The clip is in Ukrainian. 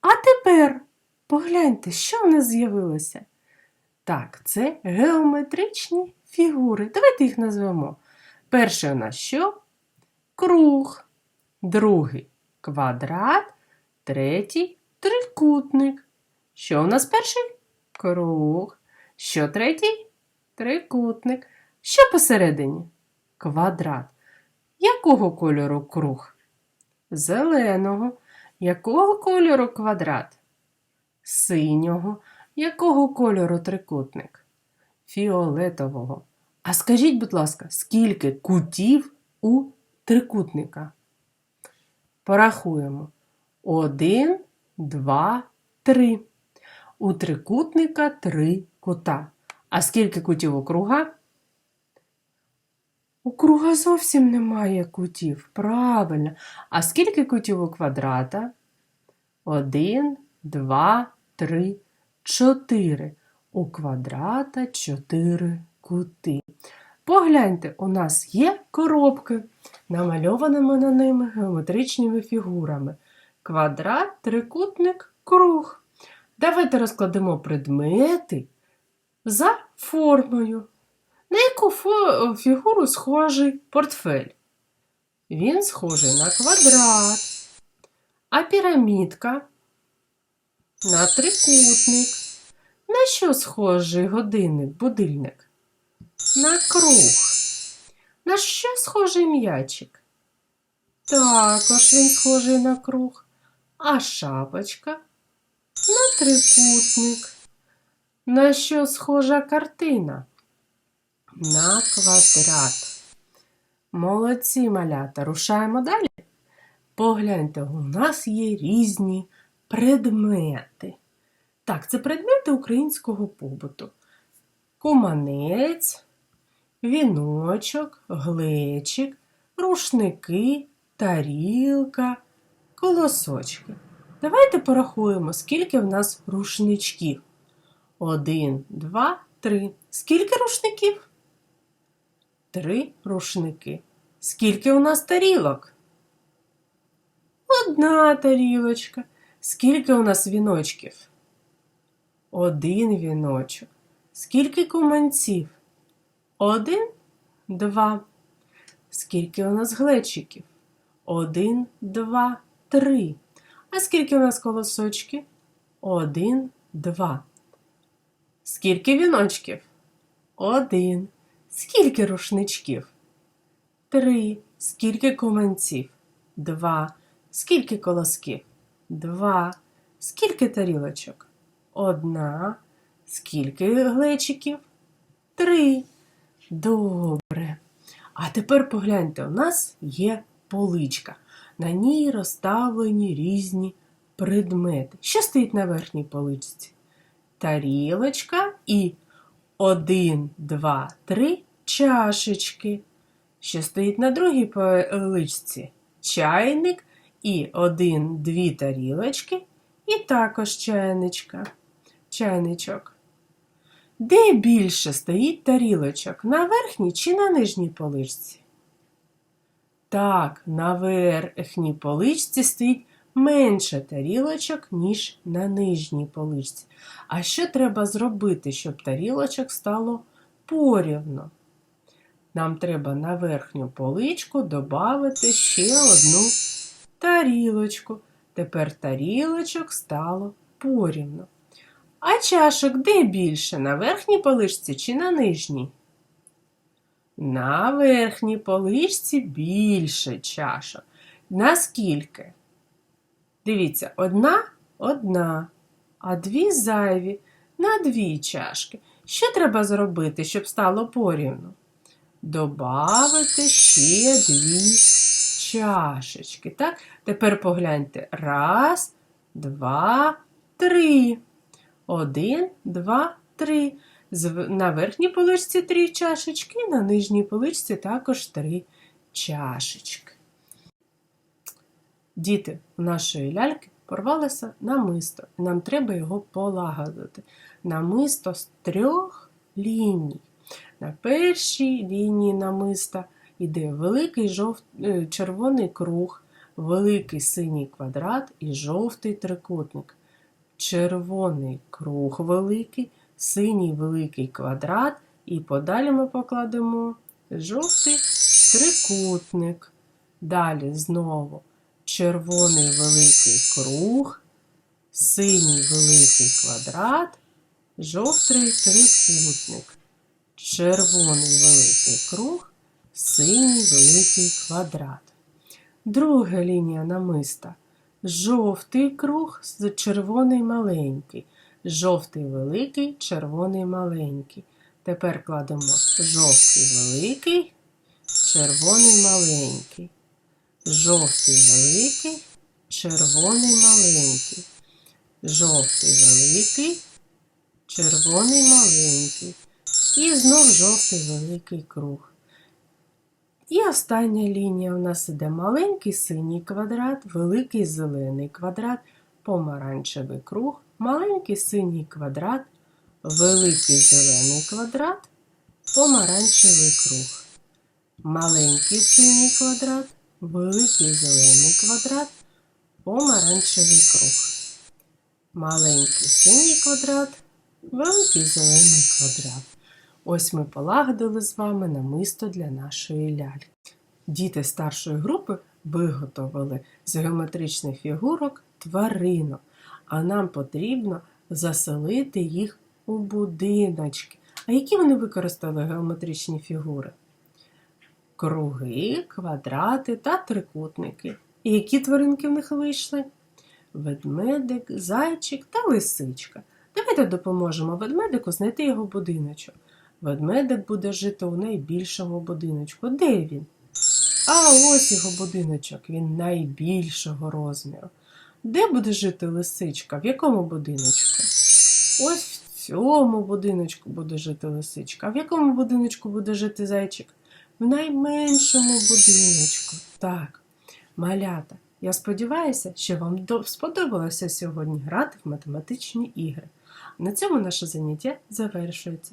А тепер погляньте, що в нас з'явилося. Так, це геометричні фігури. Давайте їх назвемо. Перший у нас що? Круг, другий квадрат, третій трикутник. Що у нас перший? Круг. Що третій? Трикутник. Що посередині? Квадрат. Якого кольору круг? Зеленого. Якого кольору квадрат? Синього. Якого кольору трикутник? Фіолетового. А скажіть, будь ласка, скільки кутів у трикутника? Порахуємо. Один, два, три. У трикутника три кута. А скільки кутів у круга? У круга зовсім немає кутів. Правильно. А скільки кутів у квадрата? Один, два, три, чотири. У квадрата чотири кути. Погляньте, у нас є коробки, намальованими на ними геометричними фігурами. Квадрат, трикутник, круг. Давайте розкладемо предмети за формою. На яку фігуру схожий портфель? Він схожий на квадрат. А пірамідка на трикутник. На що схожий годинник, будильник? На круг. На що схожий м'ячик? Також він схожий на круг. А шапочка на трикутник. На що схожа картина? На квадрат. Молодці малята. Рушаємо далі. Погляньте, у нас є різні предмети. Так, це предмети українського побуту. Куманець, віночок, глечик, рушники, тарілка, колосочки. Давайте порахуємо, скільки в нас рушничків. Один, два, три. Скільки рушників? Три рушники. Скільки у нас тарілок? Одна тарілочка. Скільки у нас віночків? Один віночок. Скільки куманців? Один, два. Скільки у нас глечиків? Один, два, три. А скільки у нас колосочків? Один, два. Скільки віночків? Один. Скільки рушничків? Три. Скільки куманців? Два. Скільки колосків? Два. Скільки тарілочок? Одна. Скільки глечиків? Три. Добре. А тепер погляньте, у нас є поличка. На ній розставлені різні предмети. Що стоїть на верхній поличці? Тарілочка і один, два, три чашечки. Що стоїть на другій поличці? Чайник і один, дві тарілочки, і також чайничка. Чайничок. Де більше стоїть тарілочок? На верхній чи на нижній поличці? Так, на верхній поличці стоїть менше тарілочок, ніж на нижній поличці. А що треба зробити, щоб тарілочок стало порівно? Нам треба на верхню поличку додати ще одну тарілочку. Тепер тарілочок стало порівно. А чашок де більше? На верхній поличці чи на нижній? На верхній поличці більше чашок. Наскільки? Дивіться, одна одна, а дві зайві на дві чашки. Що треба зробити, щоб стало порівну? Добавити ще дві чашечки. Так? Тепер погляньте. Раз, два, три. Один, два, три. На верхній поличці три чашечки, на нижній поличці також три чашечки. Діти у нашої ляльки порвалося намисто. Нам треба його полагодити. Намисто з трьох ліній. На першій лінії намиста йде великий жов... е, червоний круг, великий синій квадрат і жовтий трикутник. Червоний круг великий, синій великий квадрат, і подалі ми покладемо жовтий трикутник. Далі знову червоний великий круг, синій великий квадрат, жовтий трикутник. Червоний великий круг, синій великий квадрат. Друга лінія намиста. Жовтий круг, з- червоний маленький. Жовтий великий, червоний маленький. Тепер кладемо жовтий великий, червоний маленький. Жовтий великий, червоний маленький. Жовтий великий, червоний маленький. І знов жовтий великий круг. І остання лінія у нас іде маленький синій квадрат, великий зелений квадрат, помаранчевий круг, маленький синій квадрат, великий зелений квадрат, помаранчевий круг. Маленький синій квадрат, великий зелений квадрат, помаранчевий круг. Маленький синій квадрат, великий зелений квадрат. Ось ми полагодили з вами намисто для нашої ляльки. Діти старшої групи виготовили з геометричних фігурок тваринок, а нам потрібно заселити їх у будиночки. А які вони використали геометричні фігури? Круги, квадрати та трикутники. І які тваринки в них вийшли? Ведмедик, зайчик та лисичка. Давайте допоможемо ведмедику знайти його будиночок. Ведмедик буде жити у найбільшому будиночку. Де він? А ось його будиночок, він найбільшого розміру. Де буде жити лисичка? В якому будиночку? Ось в цьому будиночку буде жити лисичка. В якому будиночку буде жити зайчик? В найменшому будиночку. Так, малята. Я сподіваюся, що вам сподобалося сьогодні грати в математичні ігри. На цьому наше заняття завершується.